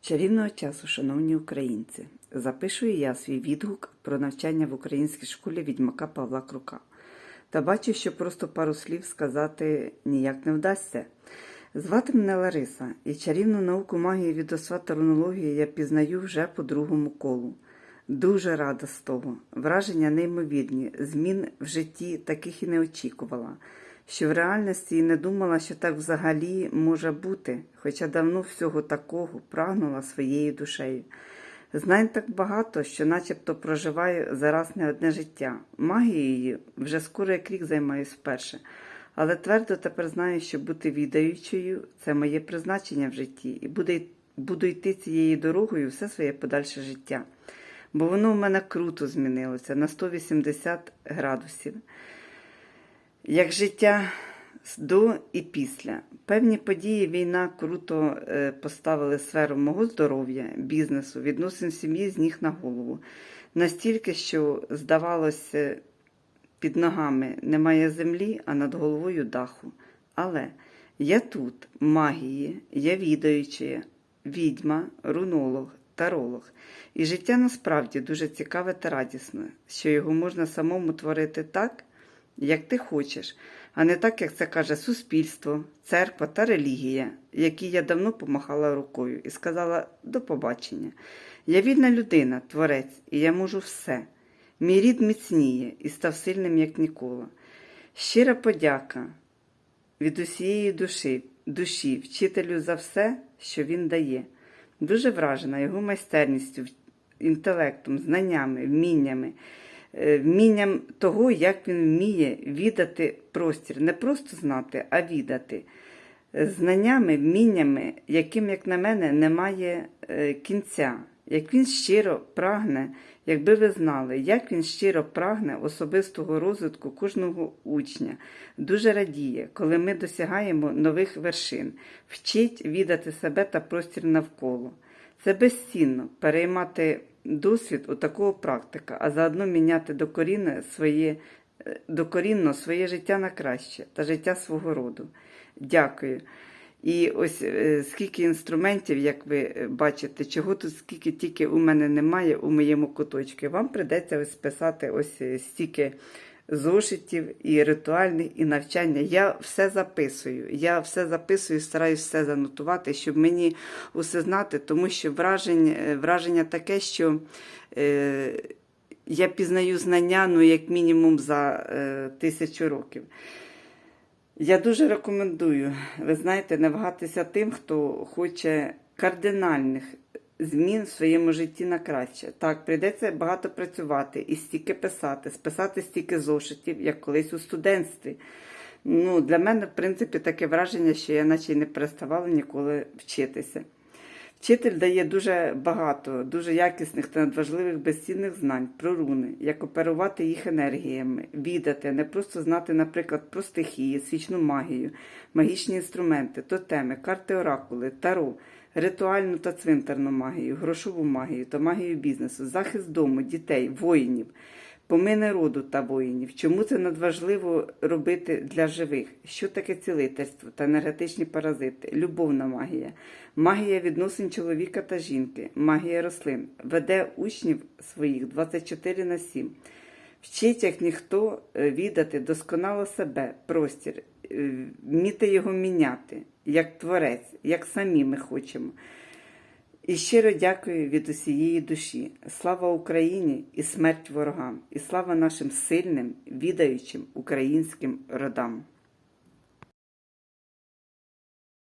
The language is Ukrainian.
Чарівного часу, шановні українці, запишую я свій відгук про навчання в українській школі відьмака Павла Крука. Та бачу, що просто пару слів сказати ніяк не вдасться. Звати мене Лариса, і чарівну науку магії від освата рунології я пізнаю вже по другому колу. Дуже рада з того. Враження неймовірні, змін в житті таких і не очікувала, що в реальності і не думала, що так взагалі може бути, хоча давно всього такого прагнула своєю душею. Знань так багато, що начебто проживаю зараз не одне життя. Магією вже скоро як рік займаюсь вперше. Але твердо тепер знаю, що бути відаючою це моє призначення в житті, і буду, буду йти цією дорогою все своє подальше життя. Бо воно в мене круто змінилося на 180 градусів. Як життя до і після. Певні події війна круто е, поставили сферу мого здоров'я, бізнесу, відносин сім'ї з ніг на голову. Настільки, що, здавалося, під ногами немає землі, а над головою даху. Але я тут, магії, я відаюча, відьма, рунолог, таролог. І життя насправді дуже цікаве та радісне, що його можна самому творити так, як ти хочеш, а не так, як це каже суспільство, церква та релігія, якій я давно помахала рукою і сказала до побачення. Я вільна людина, творець, і я можу все. Мій рід міцніє і став сильним, як ніколи. Щира подяка від усієї душі, душі, вчителю за все, що він дає. Дуже вражена його майстерністю, інтелектом, знаннями, вміннями, вмінням того, як він вміє віддати простір, не просто знати, а віддати. Знаннями, вміннями, яким, як на мене, немає е, кінця, як він щиро прагне, якби ви знали, як він щиро прагне особистого розвитку кожного учня, дуже радіє, коли ми досягаємо нових вершин, вчить віддати себе та простір навколо. Це безцінно переймати досвід у такого практика, а заодно міняти докорінно своє, е, докорінно своє життя на краще та життя свого роду. Дякую. І ось е, скільки інструментів, як ви е, бачите, чого тут скільки тільки у мене немає у моєму куточку. Вам придеться ось писати ось стільки зошитів і ритуальних, і навчання. Я все записую. Я все записую, стараюсь все занотувати, щоб мені усе знати, тому що враження, враження таке, що. Е, я пізнаю знання, ну, як мінімум, за е, тисячу років. Я дуже рекомендую, ви знаєте, не вагатися тим, хто хоче кардинальних змін в своєму житті на краще. Так, прийдеться багато працювати і стільки писати, списати стільки зошитів, як колись у студентстві. Ну, Для мене, в принципі, таке враження, що я наче й не переставала ніколи вчитися. Вчитель дає дуже багато, дуже якісних та надважливих безцінних знань про руни, як оперувати їх енергіями, відати, не просто знати, наприклад, про стихії, свічну магію, магічні інструменти, тотеми, карти оракули, таро, ритуальну та цвинтарну магію, грошову магію та магію бізнесу, захист дому, дітей, воїнів. Помини роду та воїнів. Чому це надважливо робити для живих? Що таке цілительство та енергетичні паразити, любовна магія, магія відносин чоловіка та жінки, магія рослин, веде учнів своїх 24 на 7. Вчить, як ніхто, е, віддати досконало себе, простір, вміти його міняти, як творець, як самі ми хочемо. І щиро дякую від усієї душі. Слава Україні і смерть ворогам, і слава нашим сильним, відаючим українським родам.